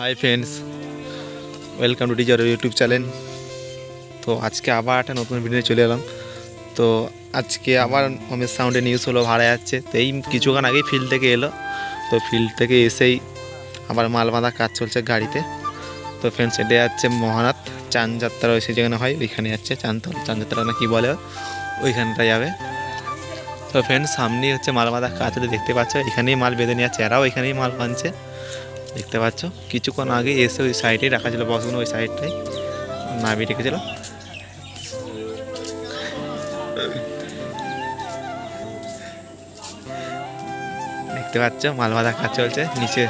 Hi friends welcome to teacher YouTube channel তো আজকে আবার একটা নতুন ভিডিও চলে এলাম। তো আজকে আবার অমিত সাউন্ডে নিউজ হলো ভাড়া যাচ্ছে তো এই কিছুক্ষণ আগেই ফিল্ড থেকে এলো। তো ফিল্ড থেকে এসেই আবার মাল বাঁধা কাজ চলছে গাড়িতে। তো ফ্রেন্ডস এটা যাচ্ছে মহানাথ চান যাত্রা ওই যেখানে হয়, ওইখানে যাচ্ছে চানতল চান যাত্রা না কি বলে ওইখানটা যাবে। তো ফ্রেন্ডস সামনেই হচ্ছে মাল বাঁধা কাজ দেখতে পাচ্ছ, এখানেই মাল বেঁধে নিয়ে যাচ্ছে এরাও এখানেই মাল বাঁধছে। দেখতে পাচ্ছ? কিছুক্ষণ আগে এসে ওই সাইডে রাখা ছিল বসগুলো ওই সাইডটাই নাবি রেখেছিল। দেখতে পাচ্ছ? মাল বাঁধা কাজ চলছে। নিচে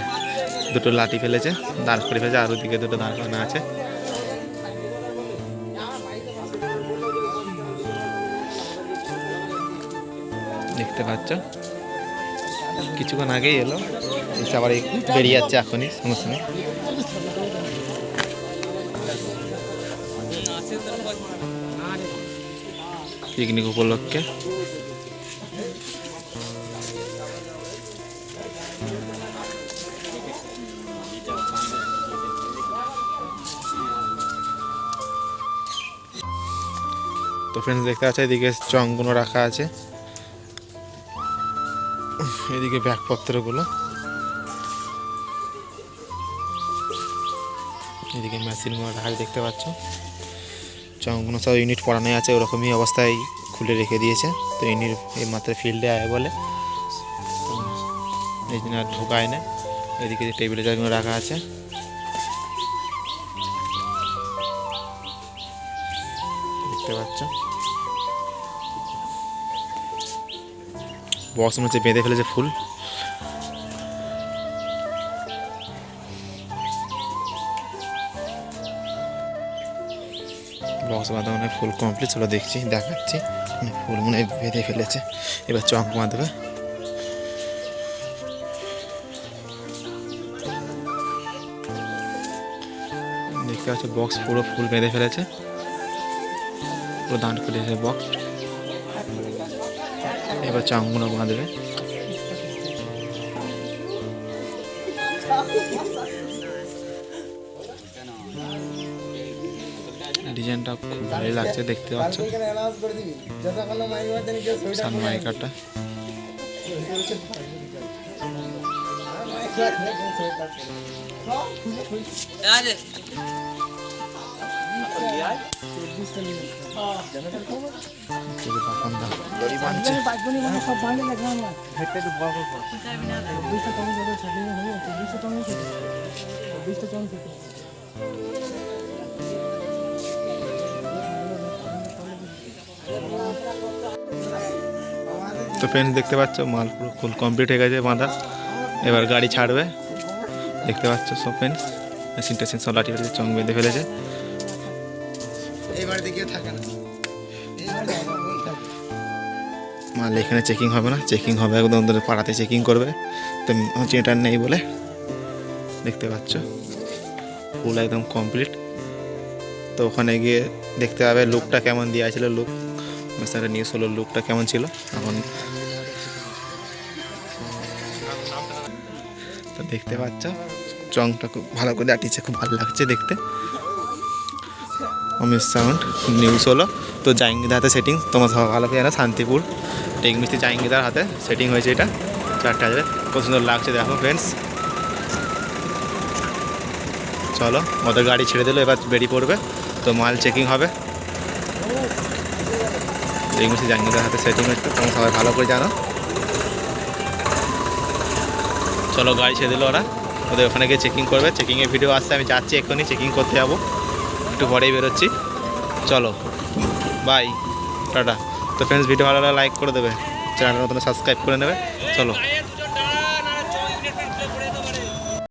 দুটো লাঠি ফেলেছে, দাঁড় করে ফেলেছে, আর ওদিকে দুটো দাঁড় করানো আছে। দেখতে পাচ্ছ? কিছুক্ষণ আগেই এলো। এসে আবার বেরিয়ে যাচ্ছে এখনই, সঙ্গে সঙ্গে। পিকনিক উপলক্ষে। তো ফ্রেন্ডস দেখতে পাচ্ছ, এদিকে চংগুলো রাখা আছে। এদিকে ব্যাগপত্রগুলো। এদিকে মেশিনগুলো রাখা আছে দেখতে পাচ্ছ। চংগুলো সব ইউনিট পড়ানোই আছে, ওরকমই অবস্থায় খুলে রেখে দিয়েছে। তো ইউনিট এই মাত্র ফিল্ডে আয় বলে। এই জন্য আর ঢোকায় না। এদিকে যে টেবিলে যেগুলো রাখা আছে। দেখতে পাচ্ছ। বক্স মনে হচ্ছে বেঁধে ফেলেছে ফুল। বক্স বাঁধা মানে ফুল কমপ্লিট চলো দেখছি, দেখাচ্ছি। ফুল মনে বেঁধে ফেলেছে। এবার চক বাঁধবে। দেখতে পাচ্ছ, বক্স পুরো ফুল বেঁধে ফেলেছে। পুরো দাঁড় ফেলেছে বক্স। এবার চাংগুলো বাঁধবে ডিজাইনটা খুব ভালোই লাগছে দেখতে পাচ্ছ সানমাইকাটা। বাঁধছে তো ফ্রেন্ডস দেখতে পাচ্ছ, মাল পুরো ফুল কমপ্লিট হয়ে গেছে বাঁধা। এবার গাড়ি ছাড়বে। দেখতে পাচ্ছ সব ফ্রেন্ডস মেশিন টেশিন সব লাঠি চং বেঁধে ফেলেছে। মাল এখানে চেকিং হবে না। চেকিং হবে, একদম ওদের পাড়াতে চেকিং করবে। তো চেটার নেই বলে দেখতে পাচ্ছ। ফুল একদম কমপ্লিট তো ওখানে গিয়ে দেখতে হবে লুকটা কেমন দেওয়া ছিল লুক স্যার নিউজ হলো লুকটা কেমন ছিল। এখন তো দেখতে পাচ্ছ। চংটা খুব ভালো করে আটিছে, খুব ভালো লাগছে দেখতে। অমিত সাউন্ড নিউজ হলো। তো জাহাঙ্গীর হাতে সেটিং তোমার সবাই ভালো করে জানো, শান্তিপুর। টেক মিস্ত্রি জাহাঙ্গীরদার হাতে সেটিং হয়েছে এটা। চারটে হাজারে। খুব সুন্দর লাগছে, দেখো ফ্রেন্ডস চলো, ওদের গাড়ি ছেড়ে দিলো, এবার বেরিয়ে পড়বে। তো মাল চেকিং হবে। টেক মিস্ত্রি হাতে সেটিং হচ্ছে তোমরা সবাই ভালো করে জানো। চলো গাড়ি ছেড়ে দিলো ওরা। ওদের ওখানে গিয়ে চেকিং করবে। চেকিংয়ের ভিডিও আসছে, আমি যাচ্ছি এক্ষুনি চেকিং করতে যাব। একটু পরেই বেরোচ্ছি। চলো বাই টাটা। তো ফ্রেন্ডস ভিডিও ভালো লাগলে লাইক করে দেবে। চ্যানেলটা নতুন সাবস্ক্রাইব করে নেবে। চলো।